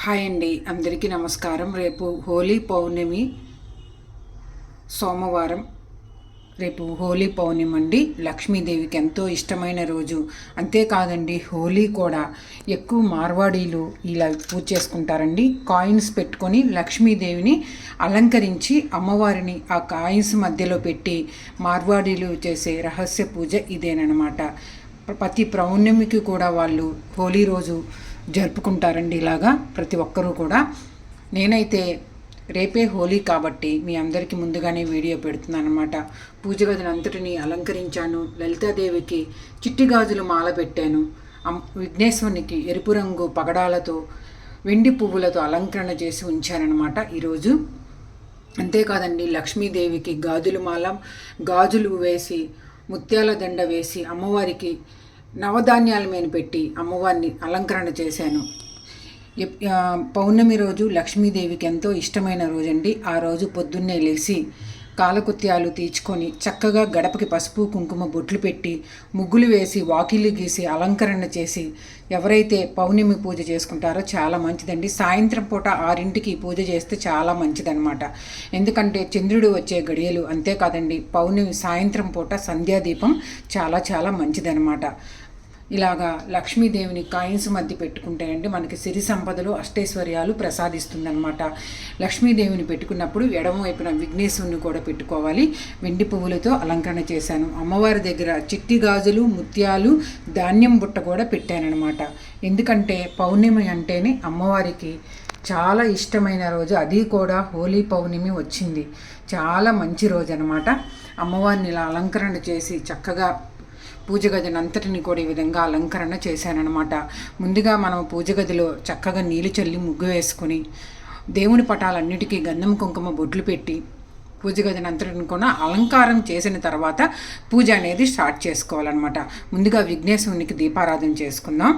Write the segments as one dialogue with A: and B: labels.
A: Hi అండి. అందరికీ నమస్కారం. రేపు హోలీ పౌర్ణమి సోమవారం. రేపు హోలీ పౌర్ణమి అండి. లక్ష్మీదేవికి ఎంతో ఇష్టమైన రోజు. అంతేకాదండి హోలీ కూడా ఎక్కువ మార్వాడీలు ఇలా పూజ చేసుకుంటారండి. కాయిన్స్ పెట్టుకొని లక్ష్మీదేవిని అలంకరించి అమ్మవారిని ఆ కాయిన్స్ మధ్యలో పెట్టి మార్వాడీలు చేసే రహస్య పూజ ఇదేనమాట ప్రతి పౌర్ణమికి కూడా వాళ్ళు హోలీ రోజు జరుపుకుంటారండి ఇలాగా ప్రతి ఒక్కరూ కూడా. నేనైతే రేపే హోలీ కాబట్టి మీ అందరికీ ముందుగానే వీడియో పెడుతున్నాను అనమాట పూజ గదిని అంతటిని అలంకరించాను. లలితాదేవికి చిట్టి గాజులు మాల పెట్టాను. విఘ్నేశ్వరునికి ఎరుపు రంగు పగడాలతో వెండి పువ్వులతో అలంకరణ చేసి ఉంచానన్నమాట ఈరోజు. అంతేకాదండి లక్ష్మీదేవికి గాజులు మాల గాజులు వేసి ముత్యాల దండ వేసి అమ్మవారికి నవధాన్యాల మీద పెట్టి అమ్మవారిని అలంకరణ చేశాను. పౌర్ణమి రోజు లక్ష్మీదేవికి ఎంతో ఇష్టమైన రోజండి. ఆ రోజు పొద్దున్నే లేచి కాలకృత్యాలు తీర్చుకొని చక్కగా గడపకి పసుపు కుంకుమ బొట్లు పెట్టి ముగ్గులు వేసి వాకిళ్ళు గీసి అలంకరణ చేసి ఎవరైతే పౌర్ణమి పూజ చేసుకుంటారో చాలా మంచిదండి. సాయంత్రం పూట ఆరింటికి పూజ చేస్తే చాలా మంచిదన్నమాట. ఎందుకంటే చంద్రుడు వచ్చే గడియలు అంతేకాదండి. పౌర్ణమి సాయంత్రం పూట సంధ్యాదీపం చాలా చాలా మంచిదన్నమాట. ఇలాగా లక్ష్మీదేవిని కాయిన్స్ మధ్య పెట్టుకుంటేనండి మనకి సిరి సంపదలు అష్టైశ్వర్యాలు ప్రసాదిస్తుందన్నమాట. లక్ష్మీదేవిని పెట్టుకున్నప్పుడు ఎడమ వైపున విఘ్నేశ్వరుని కూడా పెట్టుకోవాలి. వెండి పువ్వులతో అలంకరణ చేశాను. అమ్మవారి దగ్గర చిట్టి గాజులు ముత్యాలు ధాన్యం బుట్ట కూడా పెట్టానన్నమాట. ఎందుకంటే పౌర్ణమి అంటేనే అమ్మవారికి చాలా ఇష్టమైన రోజు. అది కూడా హోలీ పౌర్ణమి వచ్చింది. చాలా మంచి రోజు అనమాట అమ్మవారిని ఇలా అలంకరణ చేసి చక్కగా పూజ గదిని అంతటిని కూడా ఈ విధంగా అలంకరణ చేశానన్నమాట ముందుగా మనం పూజ గదిలో చక్కగా నీళ్ళు చల్లి ముగ్గు వేసుకుని దేవుని పటాలన్నిటికీ గంధం కుంకుమ బొట్లు పెట్టి పూజ గదిని అంతటిని కూడా అలంకారం చేసిన తర్వాత పూజ అనేది స్టార్ట్ చేసుకోవాలన్నమాట. ముందుగా విఘ్నేశ్వరునికి దీపారాధన చేసుకుందాం.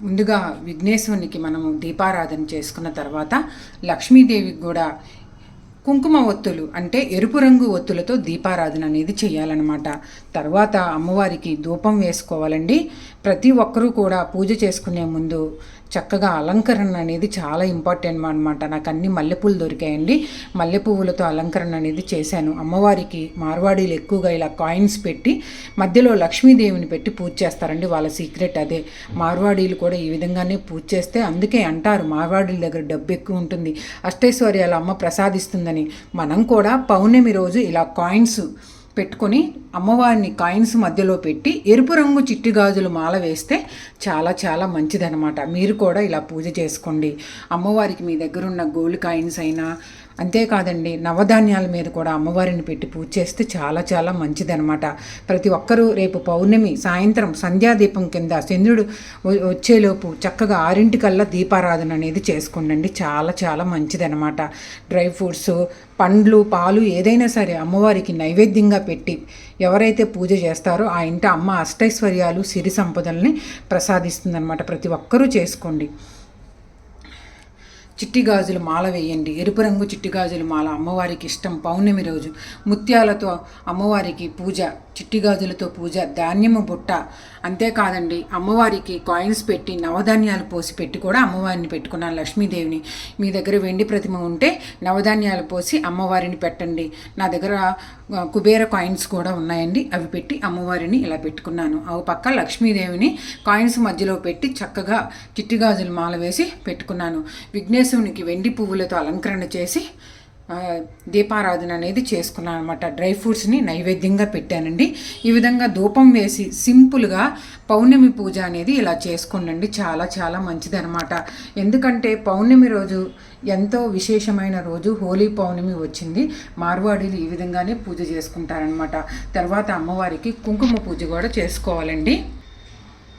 A: ముందుగా విఘ్నేశ్వరునికి మనము దీపారాధన చేసుకున్న తర్వాత లక్ష్మీదేవికి కూడా కుంకుమ ఒత్తులు అంటే ఎరుపు రంగు ఒత్తులతో దీపారాధన అనేది చేయాలన్నమాట. తర్వాత అమ్మవారికి ధూపం వేసుకోవాలండి. ప్రతి ఒక్కరూ కూడా పూజ చేసుకునే ముందు చక్కగా అలంకరణ అనేది చాలా ఇంపార్టెంట్ అనమాట నాకు అన్ని మల్లెపూలు దొరికాయండి. మల్లెపువ్వులతో అలంకరణ అనేది చేశాను. అమ్మవారికి మార్వాడీలు ఎక్కువగా ఇలా కాయిన్స్ పెట్టి మధ్యలో లక్ష్మీదేవిని పెట్టి పూజ చేస్తారండి. వాళ్ళ సీక్రెట్ అదే. మార్వాడీలు కూడా ఈ విధంగానే పూజ చేస్తే అందుకే అంటారు మార్వాడీల దగ్గర డబ్బు ఎక్కువ ఉంటుంది. అష్టైశ్వర్యాల అమ్మ ప్రసాదిస్తుందని. మనం కూడా పౌర్ణమి రోజు ఇలా కాయిన్స్ పెట్టుకొని అమ్మవారిని కాయిన్స్ మధ్యలో పెట్టి ఎరుపు రంగు చిట్టి గాజులు మాల వేస్తే చాలా చాలా మంచిదనమాట మీరు కూడా ఇలా పూజ చేసుకోండి. అమ్మవారికి మీ దగ్గర ఉన్న గోల్డ్ కాయిన్స్ అయినా అంతేకాదండి నవధాన్యాల మీద కూడా అమ్మవారిని పెట్టి పూజ చేస్తే చాలా చాలా మంచిదనమాట ప్రతి ఒక్కరూ రేపు పౌర్ణమి సాయంత్రం సంధ్యాదీపం కింద చంద్రుడు వచ్చేలోపు చక్కగా ఆరింటికల్లా దీపారాధన అనేది చేసుకోండి చాలా చాలా మంచిదనమాట డ్రై ఫ్రూట్స్ పండ్లు పాలు ఏదైనా సరే అమ్మవారికి నైవేద్యంగా పెట్టి ఎవరైతే పూజ చేస్తారో ఆ ఇంట అమ్మ అష్టైశ్వర్యాలు సిరి సంపదల్ని ప్రసాదిస్తుందన్నమాట. ప్రతి ఒక్కరూ చేసుకోండి. చిట్టి గాజులు మాల వేయండి. ఎరుపు రంగు చిట్టి గాజుల మాల అమ్మవారికి ఇష్టం. పౌర్ణమి రోజు ముత్యాలతో అమ్మవారికి పూజ చిట్టి గాజులతో పూజ ధాన్యము బుట్ట. అంతేకాదండి అమ్మవారికి కాయిన్స్ పెట్టి నవధాన్యాలు పోసి పెట్టి కూడా అమ్మవారిని పెట్టుకున్నాను లక్ష్మీదేవిని. మీ దగ్గర వెండి ప్రతిమ ఉంటే నవధాన్యాలు పోసి అమ్మవారిని పెట్టండి. నా దగ్గర కుబేర కాయిన్స్ కూడా ఉన్నాయండి. అవి పెట్టి అమ్మవారిని ఇలా పెట్టుకున్నాను. ఆ పక్క లక్ష్మీదేవిని కాయిన్స్ మధ్యలో పెట్టి చక్కగా చిట్టి గాజులు మాల వేసి పెట్టుకున్నాను. విఘ్నేశ్వరునికి వెండి పువ్వులతో అలంకరణ చేసి దీపారాధన అనేది చేసుకున్నాను అనమాట డ్రై ఫ్రూట్స్ని నైవేద్యంగా పెట్టానండి. ఈ విధంగా ధూపం వేసి సింపుల్గా పౌర్ణమి పూజ అనేది ఇలా చేసుకోండి చాలా చాలా మంచిదనమాట ఎందుకంటే పౌర్ణమి రోజు ఎంతో విశేషమైన రోజు హోలీ పౌర్ణమి వచ్చింది. మార్వాడీలు ఈ విధంగానే పూజ చేసుకుంటారనమాట తర్వాత అమ్మవారికి కుంకుమ పూజ కూడా చేసుకోవాలండి.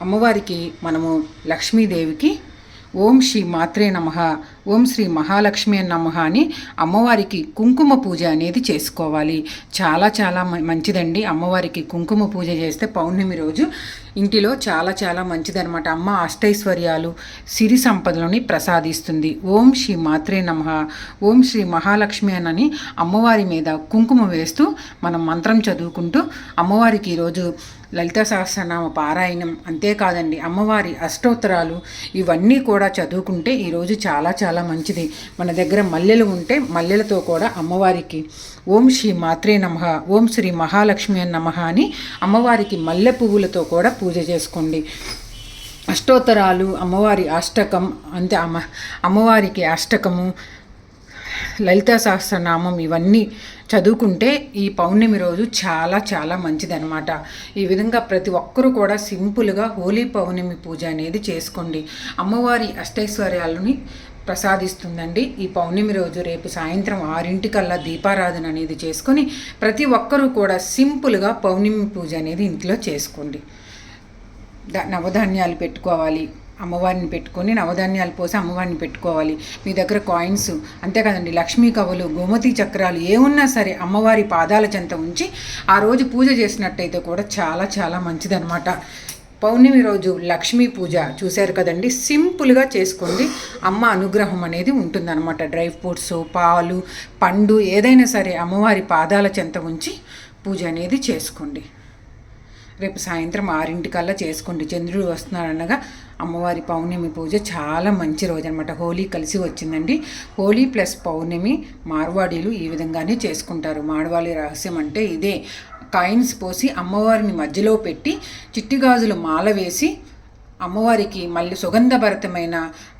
A: అమ్మవారికి మనము లక్ష్మీదేవికి ఓం శ్రీ మాత్రే నమ ఓం శ్రీ మహాలక్ష్మి నమ అని అమ్మవారికి కుంకుమ పూజ అనేది చేసుకోవాలి. చాలా చాలా మ- మంచిదండి. అమ్మవారికి కుంకుమ పూజ చేస్తే పౌర్ణమి రోజు ఇంటిలో చాలా చాలా మంచిదనమాట అమ్మ అష్టైశ్వర్యాలు సిరి సంపదలని ప్రసాదిస్తుంది. ఓం శ్రీ మాత్రే నమ. ఓం శ్రీ మహాలక్ష్మి అనని అమ్మవారి మీద కుంకుమ వేస్తూ మనం మంత్రం చదువుకుంటూ అమ్మవారికి ఈరోజు లలిత సహస్రనామ పారాయణం. అంతేకాదండి అమ్మవారి అష్టోత్తరాలు ఇవన్నీ కూడా చదువుకుంటే ఈరోజు చాలా చాలా చాలా మంచిది. మన దగ్గర మల్లెలు ఉంటే మల్లెలతో కూడా అమ్మవారికి ఓం శ్రీ మాత్రే నమ ఓం శ్రీ మహాలక్ష్మి నమ అని అమ్మవారికి మల్లె పువ్వులతో కూడా పూజ చేసుకోండి. అష్టోత్తరాలు అమ్మవారి అష్టకం అంతే అమ్మ అమ్మవారికి అష్టకము లలితా సహస్రనామం ఇవన్నీ చదువుకుంటే ఈ పౌర్ణమి రోజు చాలా చాలా మంచిదనమాట ఈ విధంగా ప్రతి ఒక్కరూ కూడా సింపుల్గా హోలీ పౌర్ణమి పూజ అనేది చేసుకోండి. అమ్మవారి అష్టైశ్వర్యాలని ప్రసాదిస్తుందండి. ఈ పౌర్ణమి రోజు రేపు సాయంత్రం ఆరింటికల్లా దీపారాధన అనేది చేసుకొని ప్రతి ఒక్కరూ కూడా సింపుల్గా పౌర్ణమి పూజ అనేది ఇంట్లో చేసుకోండి. నవధాన్యాలు పెట్టుకోవాలి. అమ్మవారిని పెట్టుకొని నవధాన్యాలు పోసి అమ్మవారిని పెట్టుకోవాలి. మీ దగ్గర కాయిన్స్ అంతే కదండి. లక్ష్మీ కవులు గోమతి చక్రాలు ఏమున్నా సరే అమ్మవారి పాదాల చెంత ఉంచి ఆ రోజు పూజ చేసినట్టయితే కూడా చాలా చాలా మంచిదనమాట పౌర్ణమి రోజు లక్ష్మీ పూజ చూశారు కదండి. సింపుల్గా చేసుకోండి. అమ్మ అనుగ్రహం అనేది ఉంటుందన్నమాట. డ్రై ఫ్రూట్స్ పాలు పండు ఏదైనా సరే అమ్మవారి పాదాల చెంత ఉంచి పూజ అనేది చేసుకోండి. రేపు సాయంత్రం ఆరింటికల్లా చేసుకోండి. చంద్రుడు వస్తున్నాడనగా అమ్మవారి పౌర్ణమి పూజ చాలా మంచి రోజు అనమాట హోలీ కలిసి వచ్చిందండి. హోలీ ప్లస్ పౌర్ణమి మార్వాడీలు ఈ విధంగానే చేసుకుంటారు. మార్వాడి రహస్యం అంటే ఇదే. కాయిన్స్ పోసి అమ్మవారిని మధ్యలో పెట్టి చిట్టి గాజులు మాల వేసి అమ్మవారికి మళ్ళీ సుగంధభరితమైన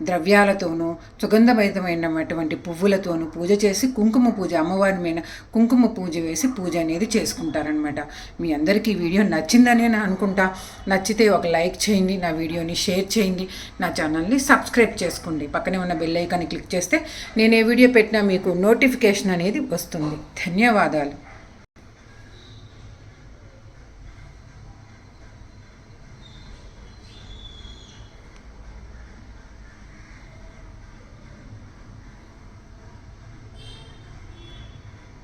A: ద్రవ్యాలతోనూ సుగంధభరితమైనటువంటి పువ్వులతోనూ పూజ చేసి కుంకుమ పూజ అమ్మవారి మీద కుంకుమ పూజ వేసి పూజ అనేది చేసుకుంటారనమాట మీ అందరికీ ఈ వీడియో నచ్చిందని అనుకుంటా. నచ్చితే ఒక లైక్ చేయండి నా వీడియోని షేర్ చేయండి నా ఛానల్ని సబ్స్క్రైబ్ చేసుకోండి. పక్కనే ఉన్న బెల్ ఐకాన్ని క్లిక్ చేస్తే నేను ఏ వీడియో పెట్టినా మీకు నోటిఫికేషన్ అనేది వస్తుంది. ధన్యవాదాలు.